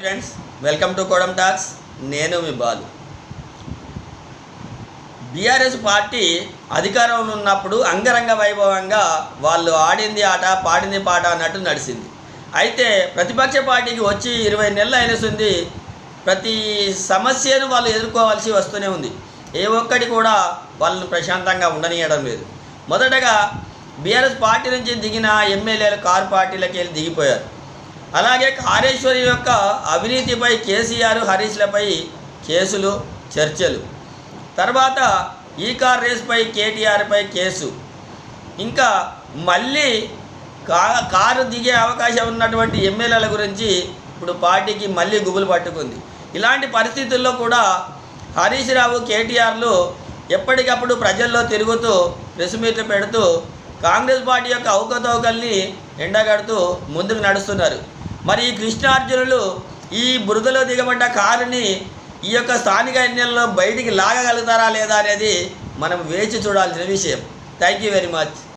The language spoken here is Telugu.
Friends welcome to Kodam talks నేను మీ బాలు. బీఆర్ఎస్ పార్టీ అధికారంలో ఉన్నప్పుడు అంగరంగ వైభవంగా వాళ్ళు ఆడింది ఆట పాడింది పాట అన్నట్టు నడిచింది. అయితే ప్రతిపక్ష పార్టీకి వచ్చి ఇరవై నెలలు అయినస్తుంది ప్రతి సమస్యను వాళ్ళు ఎదుర్కోవాల్సి వస్తూనే ఉంది. ఏ ఒక్కటి కూడా వాళ్ళని ప్రశాంతంగా ఉండనీయడం లేదు. మొదటగా బీఆర్ఎస్ పార్టీ నుంచి దిగిన ఎమ్మెల్యేలు కారు పార్టీలకి వెళ్ళి దిగిపోయారు. అలాగే కాళేశ్వరి యొక్క అవినీతిపై కేసీఆర్ హరీష్లపై కేసులు చర్చలు. తర్వాత ఈ కార్ రేస్పై కేటీఆర్పై కేసు. ఇంకా మళ్ళీ కా కారు దిగే అవకాశం ఉన్నటువంటి ఎమ్మెల్యేల గురించి ఇప్పుడు పార్టీకి మళ్ళీ గుబులు పట్టుకుంది. ఇలాంటి పరిస్థితుల్లో కూడా హరీష్ రావు కేటీఆర్లు ఎప్పటికప్పుడు ప్రజల్లో తిరుగుతూ ప్రెస్ మీట్లు పెడుతూ కాంగ్రెస్ పార్టీ యొక్క అవకతవకల్ని ఎండగడుతూ ముందుకు నడుస్తున్నారు. మరి ఈ కృష్ణార్జునులు ఈ బురదలో దిగబడ్డ కారుని ఈ యొక్క స్థానిక ఎన్నికల్లో బయటికి లాగగలుగుతారా లేదా అనేది మనం వేచి చూడాల్సిన విషయం. Thank you very much